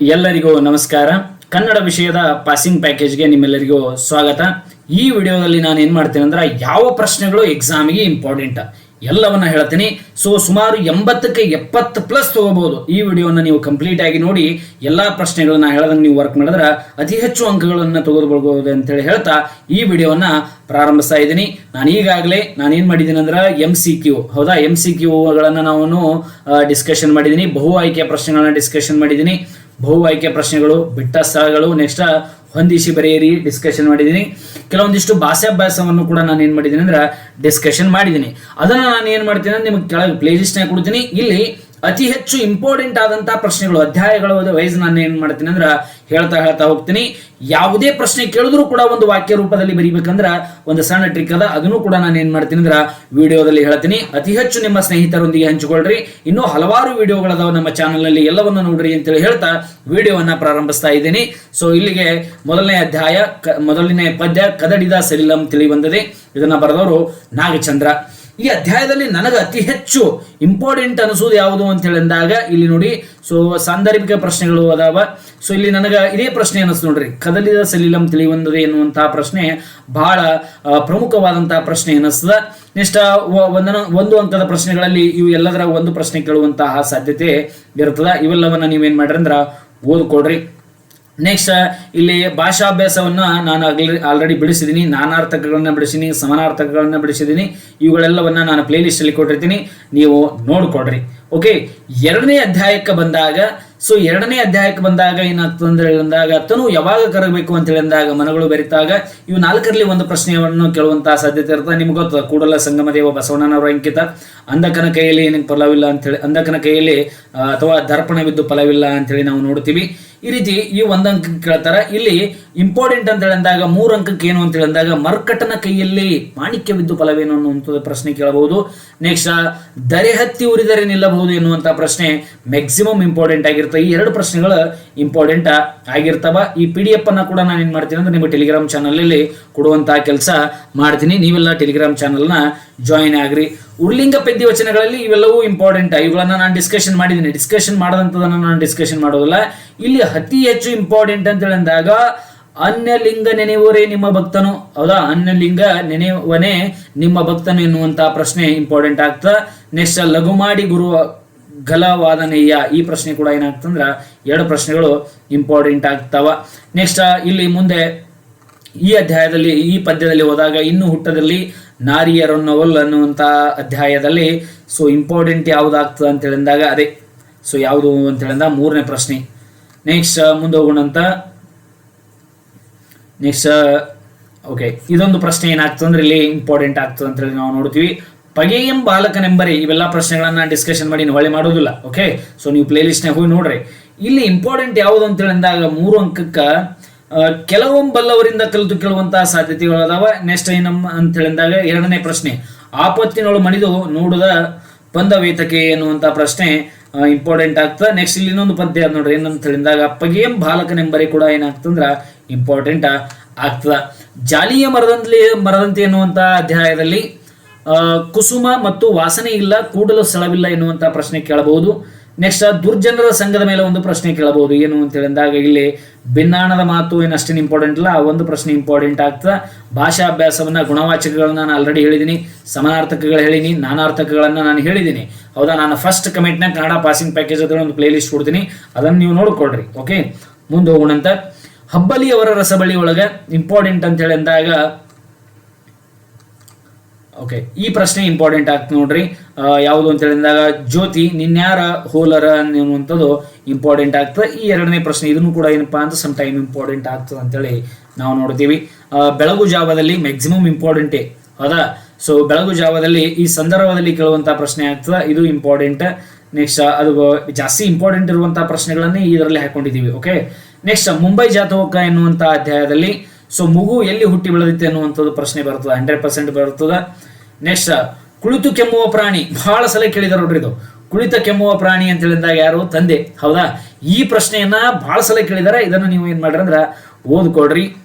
ಎಲ್ಲರಿಗೂ ನಮಸ್ಕಾರ. ಕನ್ನಡ ವಿಷಯದ ಪಾಸಿಂಗ್ ಪ್ಯಾಕೇಜ್ಗೆ ನಿಮ್ಮೆಲ್ಲರಿಗೂ ಸ್ವಾಗತ. ಈ ವಿಡಿಯೋದಲ್ಲಿ ನಾನು ಏನು ಮಾಡ್ತೀನಿ ಅಂದ್ರೆ ಯಾವ ಪ್ರಶ್ನೆಗಳು ಎಕ್ಸಾಮಿಗೆ ಇಂಪಾರ್ಟೆಂಟ್ ಎಲ್ಲವನ್ನ ಹೇಳ್ತೀನಿ. ಸೊ ಸುಮಾರು ಎಂಬತ್ತಕ್ಕೆ ಎಪ್ಪತ್ತು ಪ್ಲಸ್ ತಗೋಬಹುದು. ಈ ವಿಡಿಯೋನ ನೀವು ಕಂಪ್ಲೀಟ್ ಆಗಿ ನೋಡಿ, ಎಲ್ಲಾ ಪ್ರಶ್ನೆಗಳನ್ನ ಹೇಳದಂಗೆ ನೀವು ವರ್ಕ್ ಮಾಡಿದ್ರೆ ಅತಿ ಹೆಚ್ಚು ಅಂಕಗಳನ್ನು ತೆಗೆದುಕೊಳ್ಬಹುದು ಅಂತೇಳಿ ಹೇಳ್ತಾ ಈ ವಿಡಿಯೋನ ಪ್ರಾರಂಭಿಸ್ತಾ ಇದ್ದೀನಿ. ನಾನು ಈಗಾಗಲೇ ನಾನು ಏನು ಮಾಡಿದ್ದೀನಿ ಅಂದ್ರೆ ಎಂ ಸಿ ಕ್ಯೂ ಹೌದಾ? ಎಂ ಸಿ ಕ್ಯೂಗಳನ್ನ ನಾವು ಡಿಸ್ಕಷನ್ ಮಾಡಿದ್ದೀನಿ. ಬಹು ಆಯ್ಕೆಯ ಪ್ರಶ್ನೆಗಳನ್ನ ಡಿಸ್ಕಷನ್ ಮಾಡಿದ್ದೀನಿ. ಬಹು ಪ್ರಶ್ನೆಗಳು, ಬಿಟ್ಟ ಸ್ಥಳಗಳು ನೆಕ್ಸ್ಟ್ ಹೊಂದಿಸಿ ಬರೆಯಿರಿ ಡಿಸ್ಕಷನ್ ಮಾಡಿದ್ದೀನಿ. ಕೆಲವೊಂದಿಷ್ಟು ಭಾಷಾಭ್ಯಾಸವನ್ನು ಕೂಡ ನಾನು ಏನು ಮಾಡಿದ್ದೀನಿ ಅಂದ್ರೆ ಡಿಸ್ಕಷನ್ ಮಾಡಿದ್ದೀನಿ. ಅದನ್ನು ನಾನು ಏನು ಮಾಡ್ತೀನಿ ಅಂದ್ರೆ ನಿಮಗೆ ಕೆಳಗೆ ಪ್ಲೇ ಲಿಸ್ಟ್ನಾಗ ಕೊಡ್ತೀನಿ. ಇಲ್ಲಿ ಅತಿ ಹೆಚ್ಚು ಇಂಪಾರ್ಟೆಂಟ್ ಆದಂತಹ ಪ್ರಶ್ನೆಗಳು, ಅಧ್ಯಾಯಗಳ ವೈಸ್ ನಾನು ಏನು ಮಾಡ್ತೀನಿ ಅಂದ್ರೆ ಹೇಳ್ತಾ ಹೇಳ್ತಾ ಹೋಗ್ತೀನಿ. ಯಾವುದೇ ಪ್ರಶ್ನೆ ಕೇಳಿದ್ರು ಕೂಡ ಒಂದು ವಾಕ್ಯ ರೂಪದಲ್ಲಿ ಬರೀಬೇಕಂದ್ರೆ ಒಂದು ಸಣ್ಣ ಟ್ರಿಕ್ ಅದ. ಅದನ್ನು ಕೂಡ ನಾನು ಏನ್ ಮಾಡ್ತೀನಿ ಅಂದ್ರೆ ವಿಡಿಯೋದಲ್ಲಿ ಹೇಳ್ತೀನಿ. ಅತಿ ಹೆಚ್ಚು ನಿಮ್ಮ ಸ್ನೇಹಿತರೊಂದಿಗೆ ಹಂಚಿಕೊಳ್ಳ್ರಿ ಇನ್ನೂ ಹಲವಾರು ವಿಡಿಯೋಗಳದಾವ ನಮ್ಮ ಚಾನಲ್ನಲ್ಲಿ. ಎಲ್ಲವನ್ನು ನೋಡ್ರಿ ಅಂತೇಳಿ ಹೇಳ್ತಾ ವಿಡಿಯೋವನ್ನ ಪ್ರಾರಂಭಿಸ್ತಾ ಇದ್ದೀನಿ. ಸೊ ಇಲ್ಲಿಗೆ ಮೊದಲನೇ ಅಧ್ಯಾಯ ಮೊದಲನೇ ಪದ್ಯ, ಕದಡಿದ ಸಲಿಲಂ ತಿಳಿ ಬಂದದೆ. ಇದನ್ನ ಬರೆದವರು ನಾಗಚಂದ್ರ. ಈ ಅಧ್ಯಾಯದಲ್ಲಿ ನನಗೆ ಅತಿ ಹೆಚ್ಚು ಇಂಪಾರ್ಟೆಂಟ್ ಅನಿಸೋದು ಯಾವುದು ಅಂತ ಹೇಳಿದಾಗ, ಇಲ್ಲಿ ನೋಡಿ ಸೊ ಸಾಂದರ್ಭಿಕ ಪ್ರಶ್ನೆಗಳು ಅದಾವ. ಸೊ ಇಲ್ಲಿ ನನಗೆ ಇದೇ ಪ್ರಶ್ನೆ ಅನಿಸ್ತು ನೋಡ್ರಿ, ಕದಲಿದ ಸಲಿಲಂ ತಿಳಿವಂದದೆ ಎನ್ನುವಂತಹ ಪ್ರಶ್ನೆ ಬಹಳ ಪ್ರಮುಖವಾದಂತಹ ಪ್ರಶ್ನೆ ಅನಿಸ್ತದ ನೆಕ್ಸ್ಟ್ ಒಂದನ, ಒಂದು ಅಂಕದ ಪ್ರಶ್ನೆಗಳಲ್ಲಿ ಇವು ಎಲ್ಲದರ ಒಂದು ಪ್ರಶ್ನೆ ಕೇಳುವಂತಹ ಸಾಧ್ಯತೆ ಇರ್ತದ ಇವೆಲ್ಲವನ್ನ ನೀವೇನ್ ಮಾಡ್ರಿ ಅಂದ್ರ ಓದ್ಕೊಡ್ರಿ ನೆಕ್ಸ್ಟ್ ಇಲ್ಲಿ ಭಾಷಾಭ್ಯಾಸವನ್ನ ನಾನು ಆಲ್ರೆಡಿ ಬಿಡಿಸಿದ್ದೀನಿ ನಾನಾರ್ಥಕಗಳನ್ನ ಬಿಡಿಸಿದ್ದೀನಿ ಸಮಾನಾರ್ಥಕಗಳನ್ನ ಬಿಡಿಸಿದ್ದೀನಿ ಇವುಗಳೆಲ್ಲವನ್ನ ನಾನು ಪ್ಲೇ ಲಿಸ್ಟ್ ಅಲ್ಲಿ ಕೊಟ್ಟಿರ್ತೀನಿ. ನೀವು ನೋಡ್ಕೊಡ್ರಿ ಓಕೆ ಎರಡನೇ ಅಧ್ಯಾಯಕ್ಕೆ ಬಂದಾಗ ಸೊ ಎರಡನೇ ಅಧ್ಯಾಯಕ್ಕೆ ಬಂದಾಗ ಏನಾಗ್ತದೆ ಅಂತ ಹೇಳಿದಾಗ ತನು ಯಾವಾಗ ಕರಗಬೇಕು ಅಂತ ಹೇಳಿದಾಗ ಮನಗಳು ಬೆರಿತಾಗ, ಇವು ನಾಲ್ಕರಲ್ಲಿ ಒಂದು ಪ್ರಶ್ನೆಯನ್ನು ಕೇಳುವಂತಹ ಸಾಧ್ಯತೆ ಇರ್ತದೆ. ನಿಮ್ಗೆ ಗೊತ್ತದ, ಕೂಡಲ ಸಂಗಮದೇವ ಬಸವಣ್ಣನವರ ಅಂಕಿತ. ಅಂಧಕನ ಕೈಯಲ್ಲಿ ಏನಕ್ಕೆ ಫಲವಿಲ್ಲ ಅಂತೇಳಿ ಅಂಧಕನ ಕೈಯಲ್ಲಿ ಅಥವಾ ದರ್ಪಣವಿದ್ದು ಫಲವಿಲ್ಲ ಅಂತೇಳಿ ನಾವು ನೋಡ್ತೀವಿ. ಈ ರೀತಿ ಈ ಒಂದ್ ಅಂಕ ಕೇಳ್ತಾರ. ಇಲ್ಲಿ ಇಂಪಾರ್ಟೆಂಟ್ ಅಂತ ಹೇಳಿದಾಗ ಮೂರು ಅಂಕಕ್ಕೆ ಏನು ಅಂತ ಹೇಳಿದಾಗ ಮರ್ಕಟನ ಕೈಯಲ್ಲಿ ಮಾಣಿಕ್ಯವಿದ್ದು ಫಲವೇನು ಅನ್ನುವಂಥದ್ದು ಪ್ರಶ್ನೆ ಕೇಳಬಹುದು. ನೆಕ್ಸ್ಟ್ ದರೆ ಹತ್ತಿ ಉರಿದರೆ ನಿಲ್ಲಬಹುದು ಎನ್ನುವಂಥ ಪ್ರಶ್ನೆ ಮ್ಯಾಕ್ಸಿಮಮ್ ಇಂಪಾರ್ಟೆಂಟ್ ಆಗಿರ್ತವೆ ಈ ಎರಡು ಪ್ರಶ್ನೆಗಳು ಇಂಪಾರ್ಟೆಂಟ್ ಆಗಿರ್ತವೆ. ಈ ಪಿ ಡಿ ಎಫ್ ಅನ್ನ ಕೂಡ ನಾನು ಏನು ಮಾಡ್ತೀನಿ ಅಂದ್ರೆ ನಿಮ್ಮ ಟೆಲಿಗ್ರಾಮ್ ಚಾನಲಲ್ಲಿ ಕೊಡುವಂತಹ ಕೆಲಸ ಮಾಡ್ತೀನಿ. ನೀವೆಲ್ಲ ಟೆಲಿಗ್ರಾಮ್ ಚಾನಲ್ನ ಜಾಯಿನ್ ಆಗ್ರಿ. ಉರ್ಲಿಂಗ ಪೆದ್ದಿ ವಚನಗಳಲ್ಲಿ ಇವೆಲ್ಲವೂ ಇಂಪಾರ್ಟೆಂಟ್ ಇವುಗಳನ್ನ ನಾನು ಡಿಸ್ಕಷನ್ ಮಾಡಿದ್ದೀನಿ. ಡಿಸ್ಕಷನ್ ಮಾಡದಂತದನ್ನ ನಾನು ಡಿಸ್ಕಷನ್ ಮಾಡೋದಿಲ್ಲ. ಇಲ್ಲಿ ಅತಿ ಹೆಚ್ಚು ಇಂಪಾರ್ಟೆಂಟ್ ಅಂತ ಹೇಳಿದಾಗ ಅನ್ಯಲಿಂಗ ನೆನೆಯುವರೇ ನಿಮ್ಮ ಭಕ್ತನು? ಹೌದಾ? ಅನ್ಯಲಿಂಗ ನೆನೆಯುವನೇ ನಿಮ್ಮ ಭಕ್ತನು ಎನ್ನುವಂತಹ ಪ್ರಶ್ನೆ ಇಂಪಾರ್ಟೆಂಟ್ ಆಗ್ತದ. ನೆಕ್ಸ್ಟ್ ಲಘು ಮಾಡಿ ಗುರು ಗಲವಾದನೆಯ ಈ ಪ್ರಶ್ನೆ ಕೂಡ ಏನಾಗ್ತಂದ್ರ ಎರಡು ಪ್ರಶ್ನೆಗಳು ಇಂಪಾರ್ಟೆಂಟ್ ಆಗ್ತಾವ. ನೆಕ್ಸ್ಟ್ ಇಲ್ಲಿ ಮುಂದೆ ಈ ಅಧ್ಯಾಯದಲ್ಲಿ, ಈ ಪದ್ಯದಲ್ಲಿ ಹೋದಾಗ ಇನ್ನು ಹುಟ್ಟದಲ್ಲಿ ನಾರಿಯರನ್ನವಲ್ ಅನ್ನುವಂಥ ಅಧ್ಯಾಯದಲ್ಲಿ ಸೊ ಇಂಪಾರ್ಟೆಂಟ್ ಯಾವುದಾಗ್ತದೆ ಅಂತ ಹೇಳಿದಾಗ ಅದೇ. ಸೊ ಯಾವುದು ಅಂತ ಹೇಳಿದ ಮೂರನೇ ಪ್ರಶ್ನೆ. ನೆಕ್ಸ್ಟ್ ಮುಂದೆ ಹೋಗೋಣಂತ. ನೆಕ್ಸ್ಟ್ ಓಕೆ ಇದೊಂದು ಪ್ರಶ್ನೆ ಏನಾಗ್ತದೆ ಅಂದ್ರೆ ಇಲ್ಲಿ ಇಂಪಾರ್ಟೆಂಟ್ ಆಗ್ತದೆ ಅಂತ ಹೇಳಿ ನಾವು ನೋಡ್ತೀವಿ. ಪಗೆಯಂ ಬಾಲಕನೆಂಬರೆ ಇವೆಲ್ಲ ಪ್ರಶ್ನೆಗಳನ್ನ ಡಿಸ್ಕಷನ್ ಮಾಡಿ ಹೊಳೆ ಮಾಡೋದಿಲ್ಲ ಓಕೆ ಸೊ ನೀವು ಪ್ಲೇ ಲಿಸ್ಟ್ನಾಗ ಹೋಗಿ ನೋಡ್ರಿ. ಇಲ್ಲಿ ಇಂಪಾರ್ಟೆಂಟ್ ಯಾವುದು ಅಂತ ಹೇಳಿದಾಗ ಮೂರು ಅಂಕಕ್ಕೆ ಕೆಲವೊಂದು ಬಲ್ಲವರಿಂದ ಕಲಿತು ಕೇಳುವಂತಹ ಸಾಧ್ಯತೆಗಳು ಅದಾವ. ನೆಕ್ಸ್ಟ್ ಏನಮ್ಮ ಅಂತ ಹೇಳಿದಾಗ ಎರಡನೇ ಪ್ರಶ್ನೆ, ಆಪತ್ತಿನೊಳು ಮಣಿದು ನೋಡುದ ಬಂದ ವೇತಕೆ ಎನ್ನುವಂತ ಪ್ರಶ್ನೆ ಇಂಪಾರ್ಟೆಂಟ್ ಆಗ್ತದೆ. ನೆಕ್ಸ್ಟ್ ಇಲ್ಲಿ ಇನ್ನೊಂದು ಪದ್ಯ ನೋಡ್ರಿ, ಏನಂತ ಹೇಳಿದಾಗ ಪಗೇಂ ಬಾಲಕನೆಂಬರೆ ಕೂಡ ಏನಾಗ್ತಂದ್ರ ಇಂಪಾರ್ಟೆಂಟ್ ಆಗ್ತದ. ಜಾಲಿಯ ಮರದಂತಲಿ, ಮರದಂತೆ ಎನ್ನುವಂತ ಅಧ್ಯಾಯದಲ್ಲಿ ಕುಸುಮ ಮತ್ತು ವಾಸನೆ ಇಲ್ಲ, ಕೂಡಲು ಸ್ಥಳವಿಲ್ಲ ಎನ್ನುವಂತ ಪ್ರಶ್ನೆ ಕೇಳಬಹುದು. ನೆಕ್ಸ್ಟ್ ದುರ್ಜನರ ಸಂಘದ ಮೇಲೆ ಒಂದು ಪ್ರಶ್ನೆ ಕೇಳಬಹುದು. ಏನು ಅಂತ ಹೇಳಿದಾಗ, ಇಲ್ಲಿ ಭಿನ್ನಾಣದ ಮಾತು ಏನಷ್ಟೇನು ಇಂಪಾರ್ಟೆಂಟ್ ಇಲ್ಲ. ಆ ಒಂದು ಪ್ರಶ್ನೆ ಇಂಪಾರ್ಟೆಂಟ್ ಆಗ್ತದೆ. ಭಾಷಾ ಅಭ್ಯಾಸವನ್ನ ಗುಣವಾಚಕಗಳನ್ನ ನಾನು ಆಲ್ರೆಡಿ ಹೇಳಿದ್ದೀನಿ ಸಮಾನಾರ್ಥಕಗಳು ಹೇಳಿನಿ, ನಾನಾರ್ಥಕಗಳನ್ನ ನಾನು ಹೇಳಿದ್ದೀನಿ ಹೌದಾ? ನಾನು ಫಸ್ಟ್ ಕಮೆಂಟ್ನ ಕನ್ನಡ ಪಾಸಿಂಗ್ ಪ್ಯಾಕೇಜ್ ಅದ್ರ ಒಂದು ಪ್ಲೇ ಲಿಸ್ಟ್ ಕೊಡ್ತೀನಿ. ಅದನ್ನು ನೀವು ನೋಡ್ಕೊಳ್ರಿ ಓಕೆ ಮುಂದೆ ಹೋಗೋಣಂತ ಹಬ್ಬಲಿ ಅವರ ರಸಬಳಿ ಒಳಗೆ ಇಂಪಾರ್ಟೆಂಟ್ ಅಂತ ಹೇಳಿದಾಗ ಓಕೆ ಈ ಪ್ರಶ್ನೆ ಇಂಪಾರ್ಟೆಂಟ್ ಆಗ್ತದೆ ನೋಡ್ರಿ. ಯಾವುದು ಅಂತ ಹೇಳಿದಾಗ, ಜ್ಯೋತಿ ನಿನ್ಯಾರ ಹೋಲರ ಅನ್ನುವಂಥದ್ದು ಇಂಪಾರ್ಟೆಂಟ್ ಆಗ್ತದೆ. ಈ ಎರಡನೇ ಪ್ರಶ್ನೆ ಇದನ್ನು ಕೂಡ ಏನಪ್ಪಾ ಅಂತ ಸಮ್ ಟೈಮ್ ಇಂಪಾರ್ಟೆಂಟ್ ಆಗ್ತದೆ ಅಂತೇಳಿ ನಾವು ನೋಡ್ತೀವಿ. ಬೆಳಗು ಜಾವದಲ್ಲಿ ಮ್ಯಾಕ್ಸಿಮಮ್ ಇಂಪಾರ್ಟೆಂಟೇ ಹೌದಾ? ಸೊ ಬೆಳಗು ಜಾವದಲ್ಲಿ ಈ ಸಂದರ್ಭದಲ್ಲಿ ಕೇಳುವಂತ ಪ್ರಶ್ನೆ ಆಗ್ತದೆ. ಇದು ಇಂಪಾರ್ಟೆಂಟ್ ನೆಕ್ಸ್ಟ್ ಅದು ಜಾಸ್ತಿ ಇಂಪಾರ್ಟೆಂಟ್ ಇರುವಂತಹ ಪ್ರಶ್ನೆಗಳನ್ನೇ ಇದರಲ್ಲಿ ಹಾಕೊಂಡಿದ್ದೀವಿ ಓಕೆ ನೆಕ್ಸ್ಟ್ ಮುಂಬೈ ಜಾತವಕ ಎನ್ನುವಂತಹ ಅಧ್ಯಾಯದಲ್ಲಿ ಸೊ ಮಗು ಎಲ್ಲಿ ಹುಟ್ಟಿ ಬೆಳೆದಿತ್ತು ಅನ್ನುವಂಥದ್ದು ಪ್ರಶ್ನೆ ಬರ್ತದೆ ಹಂಡ್ರೆಡ್ ಪರ್ಸೆಂಟ್ ಬರ್ತದೆ. ನೆಕ್ಸ್ಟ್ ಕುಳಿತು ಕೆಮ್ಮುವ ಪ್ರಾಣಿ. ಬಹಳ ಸಲ ಕೇಳಿದಾರೆ ನೋಡ್ರಿ ಇದು. ಕುಳಿತ ಕೆಮ್ಮುವ ಪ್ರಾಣಿ ಅಂತ ಹೇಳಿದಾಗ ಯಾರು? ತಂದೆ. ಹೌದಾ? ಈ ಪ್ರಶ್ನೆಯನ್ನ ಬಹಳ ಸಲ ಕೇಳಿದಾರೆ ಇದನ್ನು ನೀವು ಏನ್ ಮಾಡ್ರಿ ಅಂದ್ರ ಓದ್ಕೊಡ್ರಿ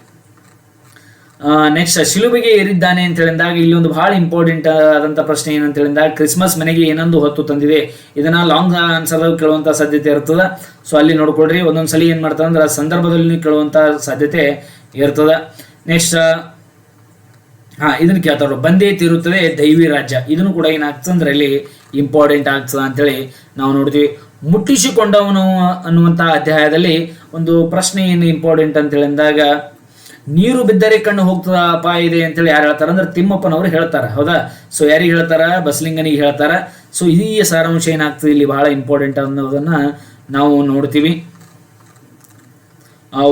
ನೆಕ್ಸ್ಟ್ ಶಿಲುಬೆಗೆ ಏರಿದ್ದಾನೆ ಅಂತ ಹೇಳಿದಾಗ ಇಲ್ಲಿ ಒಂದು ಬಹಳ ಇಂಪಾರ್ಟೆಂಟ್ ಆದಂತ ಪ್ರಶ್ನೆ ಏನಂತ ಹೇಳಿದಾಗ ಕ್ರಿಸ್ಮಸ್ ಮನೆಗೆ ಏನೊಂದು ಹೊತ್ತು ತಂದಿದೆ. ಇದನ್ನ ಲಾಂಗ್ ಆನ್ಸರ್ ಕೇಳುವಂತ ಸಾಧ್ಯತೆ ಇರ್ತದ. ಸೊ ಅಲ್ಲಿ ನೋಡ್ಕೊಳ್ರಿ. ಒಂದೊಂದ್ಸಲಿ ಏನ್ ಮಾಡ್ತಾರೆ ಅಂದ್ರೆ ಸಂದರ್ಭದಲ್ಲಿ ಕೇಳುವಂತ ಸಾಧ್ಯತೆ ಇರ್ತದ ನೆಕ್ಸ್ಟ್ ಹಾ, ಇದನ್ನ ಕೇಳ್ತಾರ ಬಂದೇ ತೀರುತ್ತದೆ ದೈವಿ ರಾಜ್ಯ. ಇದನ್ನು ಕೂಡ ಏನಾಗ್ತದೆ ಅಂದ್ರೆ ಇಲ್ಲಿ ಇಂಪಾರ್ಟೆಂಟ್ ಆಗ್ತದೆ ಅಂತೇಳಿ ನಾವು ನೋಡ್ತೀವಿ. ಮುಟ್ಟಿಸಿಕೊಂಡವನು ಅನ್ನುವಂಥ ಅಧ್ಯಾಯದಲ್ಲಿ ಒಂದು ಪ್ರಶ್ನೆ ಏನು ಇಂಪಾರ್ಟೆಂಟ್ ಅಂತ ಹೇಳಿದಾಗ ನೀರು ಬಿದ್ದರೆ ಕಣ್ಣು ಹೋಗ್ತದ ಅಪಾಯ ಇದೆ ಅಂತೇಳಿ ಯಾರು ಹೇಳ್ತಾರ ಅಂದ್ರೆ ತಿಮ್ಮಪ್ಪನವರು ಹೇಳ್ತಾರೆ. ಹೌದಾ? ಸೊ ಯಾರಿಗೆ ಹೇಳ್ತಾರ? ಬಸಲಿಂಗನಿಗೆ ಹೇಳ್ತಾರ. ಸೊ ಈ ಸಾರಾಂಶ ಏನಾಗ್ತದೆ ಇಲ್ಲಿ ಬಹಳ ಇಂಪಾರ್ಟೆಂಟ್ ಅನ್ನೋದನ್ನ ನಾವು ನೋಡ್ತೀವಿ.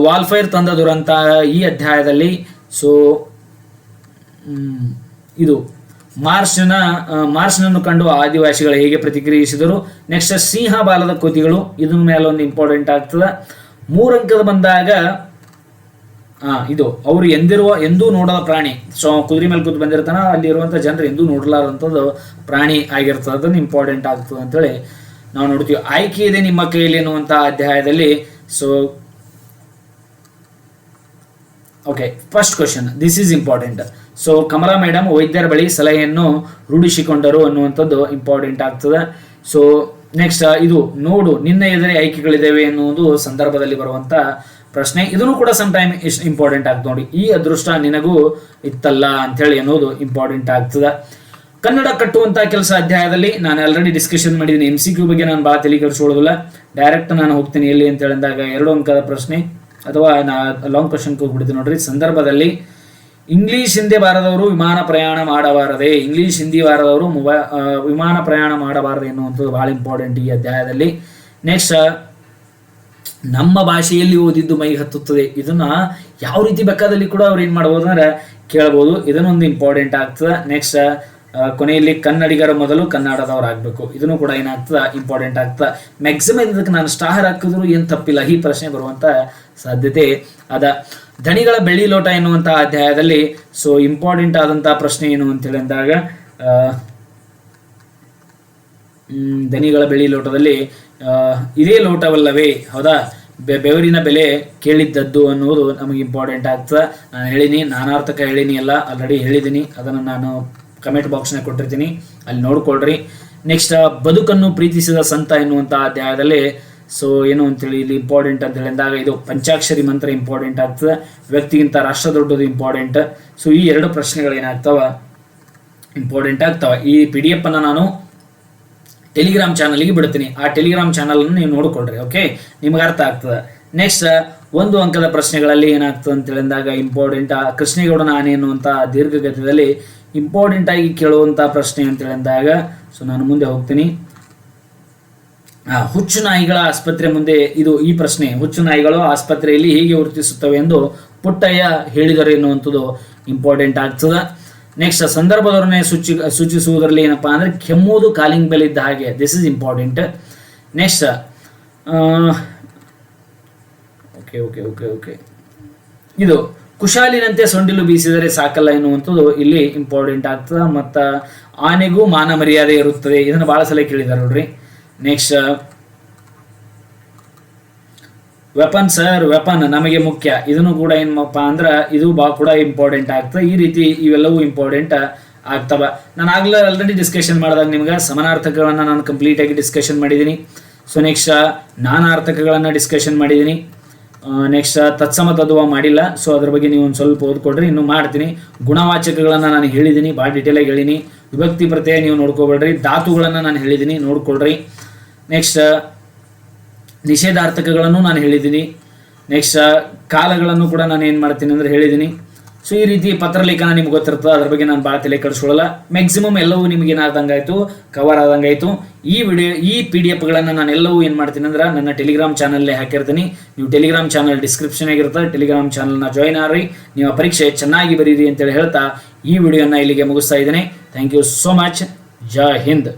ವಾಲ್ಫೈರ್ ತಂದ ದುರಂತ ಈ ಅಧ್ಯಾಯದಲ್ಲಿ. ಸೊ ಇದು ಮಾರ್ಚ್ನ ಮಾರ್ಷ್ನನ್ನು ಕಂಡು ಆದಿವಾಸಿಗಳು ಹೇಗೆ ಪ್ರತಿಕ್ರಿಯಿಸಿದರು? ನೆಕ್ಸ್ಟ್ ಸಿಂಹ ಬಾಲದ ಕೃತಿಗಳು ಇದ್ರ ಮೇಲೆ ಒಂದು ಇಂಪಾರ್ಟೆಂಟ್ ಆಗ್ತದೆ. ಮೂರಂಕದ ಬಂದಾಗ ಇದು ಅವರು ಎಂದಿರುವ, ಎಂದೂ ನೋಡದ ಪ್ರಾಣಿ. ಸೊ ಕುದುರೆ ಮೇಲೆ ಕೂತು ಬಂದಿರ್ತಾನ, ಅಲ್ಲಿ ಇರುವಂತ ಜನರು ಎಂದೂ ನೋಡಲಾರಂಥದ್ದು ಪ್ರಾಣಿ ಆಗಿರ್ತದೆ. ಅದನ್ನು ಇಂಪಾರ್ಟೆಂಟ್ ಆಗ್ತದೆ ಅಂತೇಳಿ ನಾವು ನೋಡ್ತೀವಿ. ಆಯ್ಕೆ ಇದೆ ನಿಮ್ಮ ಕೈಯಲ್ಲಿ ಎನ್ನುವಂಥ ಅಧ್ಯಾಯದಲ್ಲಿ. So okay first question this is important so Kamala madam ವೈದ್ಯರ ಬಳಿ ಸಲಹೆಯನ್ನು ರೂಢಿಸಿಕೊಂಡರು ಅನ್ನುವಂಥದ್ದು ಇಂಪಾರ್ಟೆಂಟ್ ಆಗ್ತದೆ. ಸೊ ನೆಕ್ಸ್ಟ್ ಇದು ನೋಡು, ನಿನ್ನ ಎದುರೇ ಆಯ್ಕೆಗಳಿದ್ದಾವೆ ಎನ್ನುವುದು ಸಂದರ್ಭದಲ್ಲಿ ಬರುವಂತ ಪ್ರಶ್ನೆ. ಇದನ್ನು ಕೂಡ ಸಮ್ ಟೈಮ್ ಇಂಪಾರ್ಟೆಂಟ್ ಆಗ್ತದೆ ನೋಡಿ. ಈ ಅದೃಷ್ಟ ನಿನಗೂ ಇತ್ತಲ್ಲ ಅಂತೇಳಿ ಅನ್ನೋದು ಇಂಪಾರ್ಟೆಂಟ್ ಆಗ್ತದೆ. ಕನ್ನಡ ಕಟ್ಟುವಂತ ಕೆಲಸ ಅಧ್ಯಾಯದಲ್ಲಿ ನಾನು ಆಲ್ರೆಡಿ ಡಿಸ್ಕಷನ್ ಮಾಡಿದ್ದೀನಿ. ಎಂ ಸಿ ಕ್ಯೂ ಬಗ್ಗೆ ನಾನು ಭಾಳ ತಲೆ ಕೆಡಿಸ್ಕೊಳ್ಳೋದಿಲ್ಲ ಡೈರೆಕ್ಟ್ ನಾನು ಹೋಗ್ತೀನಿ ಎಲ್ಲಿ ಅಂತ ಹೇಳಿದಾಗ ಎರಡು ಅಂಕದ ಪ್ರಶ್ನೆ. ಅಥವಾ ನಾ ಲಾಂಗ್ ಕ್ವಶನ್ ಹೋಗ್ಬಿಡ್ತೀನಿ ನೋಡ್ರಿ. ಸಂದರ್ಭದಲ್ಲಿ ಇಂಗ್ಲಿಷ್ ಹಿಂದಿ ಬಾರದವರು ವಿಮಾನ ಪ್ರಯಾಣ ಮಾಡಬಾರದೆ ಇಂಗ್ಲಿಷ್ ಹಿಂದಿ ಬಾರದವರು ಮೊಬೈಲ್ ವಿಮಾನ ಪ್ರಯಾಣ ಮಾಡಬಾರದೆ ಎನ್ನುವಂಥದ್ದು ಬಹಳ ಇಂಪಾರ್ಟೆಂಟ್ ಈ ಅಧ್ಯಾಯದಲ್ಲಿ. ನೆಕ್ಸ್ಟ್ ನಮ್ಮ ಭಾಷೆಯಲ್ಲಿ ಓದಿದ್ದು ಮೈ ಹತ್ತುತ್ತದೆ. ಇದನ್ನ ಯಾವ ರೀತಿ ಬೇಕಾದಲ್ಲಿ ಕೂಡ ಅವ್ರು ಏನು ಮಾಡ್ಬೋದು ಅಂದ್ರೆ ಕೇಳ್ಬೋದು. ಇದನ್ನೊಂದು ಇಂಪಾರ್ಟೆಂಟ್ ಆಗ್ತದೆ. ನೆಕ್ಸ್ಟ್ ಕೊನೆಯಲ್ಲಿ ಕನ್ನಡಿಗರ ಮೊದಲು ಕನ್ನಡದವರಾಗಬೇಕು ಇದನ್ನು ಕೂಡ ಏನಾಗ್ತದೆ ಇಂಪಾರ್ಟೆಂಟ್ ಆಗ್ತದೆ. ಮ್ಯಾಕ್ಸಿಮಮ್ ಇದಕ್ಕೆ ನಾನು ಸ್ಟಾರ್ ಹಾಕಿದ್ರು ಏನು ತಪ್ಪಿಲ್ಲ. ಈ ಪ್ರಶ್ನೆ ಬರುವಂತ ಸಾಧ್ಯತೆ ಅದ ಧಣಿಗಳ ಬೆಳ್ಳಿ ಲೋಟ ಎನ್ನುವಂತಹ ಅಧ್ಯಾಯದಲ್ಲಿ ಸೊ ಇಂಪಾರ್ಟೆಂಟ್ ಆದಂತಹ ಪ್ರಶ್ನೆ ಏನು ಅಂತ ಹೇಳಿದಾಗ ಧನಿಗಳ ಬೆಳ್ಳಿ ಲೋಟದಲ್ಲಿ ಇದೇ ಲೋಟವಲ್ಲವೇ, ಹೌದಾ? ಬೆವರಿನ ಬೆಲೆ ಕೇಳಿದ್ದದ್ದು ಅನ್ನುವುದು ನಮಗೆ ಇಂಪಾರ್ಟೆಂಟ್ ಆಗ್ತದೆ. ನಾನು ಹೇಳಿನಿ, ನಾನಾರ್ಥಕ ಹೇಳಿನಿ ಅಲ್ಲ ಆಲ್ರೆಡಿ ಹೇಳಿದ್ದೀನಿ ಅದನ್ನು ನಾನು ಕಮೆಂಟ್ ಬಾಕ್ಸ್ನಾಗ ಕೊಟ್ಟಿರ್ತೀನಿ. ಅಲ್ಲಿ ನೋಡ್ಕೊಳ್ರಿ. ನೆಕ್ಸ್ಟ್ ಬದುಕನ್ನು ಪ್ರೀತಿಸಿದ ಸಂತ ಎನ್ನುವಂಥ ಅಧ್ಯಾಯದಲ್ಲಿ ಸೊ ಏನು ಅಂತೇಳಿ ಇಲ್ಲಿ ಇಂಪಾರ್ಟೆಂಟ್ ಅಂತ ಹೇಳಿದಾಗ ಇದು ಪಂಚಾಕ್ಷರಿ ಮಂತ್ರ ಇಂಪಾರ್ಟೆಂಟ್ ಆಗ್ತದೆ. ವ್ಯಕ್ತಿಗಿಂತ ರಾಷ್ಟ್ರ ದೊಡ್ಡದು ಇಂಪಾರ್ಟೆಂಟ್ ಸೊ ಈ ಎರಡು ಪ್ರಶ್ನೆಗಳು ಏನಾಗ್ತಾವ? ಇಂಪಾರ್ಟೆಂಟ್ ಆಗ್ತಾವ. ಈ ಪಿ ಡಿ ಎಫ್ ಅನ್ನು ನಾನು ಟೆಲಿಗ್ರಾಮ್ ಚಾನಲ್ಗೆ ಬಿಡ್ತೀನಿ. ಆ ಟೆಲಿಗ್ರಾಮ್ ಚಾನಲ್ ನೀವು ನೋಡಿಕೊಳ್ಳ್ರಿ ಓಕೆ ನಿಮ್ಗೆ ಅರ್ಥ ಆಗ್ತದೆ. ನೆಕ್ಸ್ಟ್ ಒಂದು ಅಂಕದ ಪ್ರಶ್ನೆಗಳಲ್ಲಿ ಏನಾಗ್ತದೆ ಅಂತ ಹೇಳಿದಾಗ ಇಂಪಾರ್ಟೆಂಟ್ ಕೃಷ್ಣೇಗೌಡನ ಆನೆ ದೀರ್ಘ ದೀರ್ಘಗತದಲ್ಲಿ ಇಂಪಾರ್ಟೆಂಟ್ ಆಗಿ ಕೇಳುವಂಥ ಪ್ರಶ್ನೆ ಅಂತ ಹೇಳಿದಾಗ ಸೊ ನಾನು ಮುಂದೆ ಹೋಗ್ತೀನಿ. ಆ, ಹುಚ್ಚು ನಾಯಿಗಳ ಆಸ್ಪತ್ರೆ ಮುಂದೆ ಇದು ಈ ಪ್ರಶ್ನೆ. ಹುಚ್ಚು ನಾಯಿಗಳು ಆಸ್ಪತ್ರೆಯಲ್ಲಿ ಹೇಗೆ ವರ್ತಿಸುತ್ತವೆ ಎಂದು ಪುಟ್ಟಯ್ಯ ಹೇಳಿದರು ಎನ್ನುವಂಥದ್ದು ಇಂಪಾರ್ಟೆಂಟ್ ಆಗ್ತದೆ. ನೆಕ್ಸ್ಟ್ ಸಂದರ್ಭದವರನ್ನೇ ಸೂಚಿ, ಸೂಚಿಸುವುದರಲ್ಲಿ ಏನಪ್ಪಾ ಅಂದ್ರೆ ಕೆಮ್ಮುವುದು ಕಾಲಿಂಗ್ ಬೆಲ್ ಇದ್ದ ಹಾಗೆ. This is important next okay okay okay okay ಇದು, ಕುಶಾಲಿನಂತೆ ಸೊಂಡಿಲು ಬೀಸಿದರೆ ಸಾಕಲ್ಲ ಎನ್ನುವಂಥದ್ದು ಇಲ್ಲಿ ಇಂಪಾರ್ಟೆಂಟ್ ಆಗ್ತದೆ. ಮತ್ತು, ಆನೆಗೂ ಮಾನ ಮರ್ಯಾದೆ ಇರುತ್ತದೆ ಇದನ್ನು ಭಾಳ ಸಲ ಕೇಳಿದ್ದಾರೆ ನೋಡ್ರಿ. ನೆಕ್ಸ್ಟ್ ವೆಪನ್ ಸರ್ ವೆಪನ್ ನಮಗೆ ಮುಖ್ಯ. ಇದನ್ನು ಕೂಡ ಏನಪ್ಪ ಅಂದ್ರೆ ಇದು ಬಾ ಕೂಡ ಇಂಪಾರ್ಟೆಂಟ್ ಆಗ್ತದೆ. ಈ ರೀತಿ ಇವೆಲ್ಲವೂ ಇಂಪಾರ್ಟೆಂಟ್ ಆಗ್ತವ. ನಾನು ಆಗ್ಲೇ ಆಲ್ರೆಡಿ ಡಿಸ್ಕಷನ್ ಮಾಡಿದಾಗ ನಿಮ್ಗೆ ಸಮಾನಾರ್ಥಕಗಳನ್ನು ನಾನು ಕಂಪ್ಲೀಟ್ ಆಗಿ ಡಿಸ್ಕಷನ್ ಮಾಡಿದ್ದೀನಿ ಸೊ ನೆಕ್ಸ್ಟ್ ನಾನಾರ್ಥಕಗಳನ್ನು ಡಿಸ್ಕಷನ್ ಮಾಡಿದ್ದೀನಿ ನೆಕ್ಸ್ಟ್ ತತ್ಸಮ ತದ್ವ ಮಾಡಿಲ್ಲ. ಸೊ ಅದ್ರ ಬಗ್ಗೆ ನೀವು ಒಂದು ಸ್ವಲ್ಪ ಓದ್ಕೊಡ್ರಿ. ಇನ್ನು ಮಾಡ್ತೀನಿ. ಗುಣವಾಚಕಗಳನ್ನು ನಾನು ಹೇಳಿದ್ದೀನಿ ಭಾಳ ಡೀಟೇಲಾಗಿ ಹೇಳಿನಿ. ವಿಭಕ್ತಿ ಪ್ರತ್ಯಯ ನೀವು ನೋಡ್ಕೊಬೇಡ್ರಿ. ಧಾತುಗಳನ್ನು ನಾನು ಹೇಳಿದ್ದೀನಿ ನೋಡ್ಕೊಳ್ರಿ. ನೆಕ್ಸ್ಟ್ ನಿಷೇಧಾರ್ಥಕಗಳನ್ನು ನಾನು ಹೇಳಿದ್ದೀನಿ. ನೆಕ್ಸ್ಟ್ ಕಾಲಗಳನ್ನು ಕೂಡ ನಾನು ಏನು ಮಾಡ್ತೀನಿ ಅಂದರೆ ಹೇಳಿದ್ದೀನಿ. ಸೊ ಈ ರೀತಿ ಪತ್ರಲೇಖನ ನಿಮ್ಗೆ ಗೊತ್ತಿರ್ತದೆ, ಅದ್ರ ಬಗ್ಗೆ ನಾನು ಭಾಳ ತಲೆ ಕೆಡಿಸ್ಕೊಳ್ಳಲ್ಲ. ಮ್ಯಾಕ್ಸಿಮಮ್ ಎಲ್ಲವೂ ನಿಮ್ಗೆ ಏನಾದಂಗಾಯ್ತು ಕವರ್ ಆದಂಗಾಯ್ತು ಈ ವಿಡಿಯೋ, ಈ ಪಿ ಡಿ ಎಫ್ಗಳನ್ನು ನಾನು ಎಲ್ಲವೂ ಏನು ಮಾಡ್ತೀನಿ ಅಂದ್ರೆ ನನ್ನ ಟೆಲಿಗ್ರಾಮ್ ಚಾನಲ್ಲೇ ಹಾಕಿರ್ತೀನಿ. ನೀವು ಟೆಲಿಗ್ರಾಮ್ ಚಾನಲ್ ಡಿಸ್ಕ್ರಿಪ್ಷನ್ ಆಗಿರ್ತದೆ ಟೆಲಿಗ್ರಾಮ್ ಚಾನಲ್ನ ಜಾಯ್ನ್ ಆಗ್ರಿ. ನಿಮ್ಮ ಪರೀಕ್ಷೆ ಚೆನ್ನಾಗಿ ಬರೀರಿ ಅಂತೇಳಿ ಹೇಳ್ತಾ ಈ ವಿಡಿಯೋನ ಇಲ್ಲಿಗೆ ಮುಗಿಸ್ತಾ ಇದ್ದೀನಿ. Thank you so much Jai Hind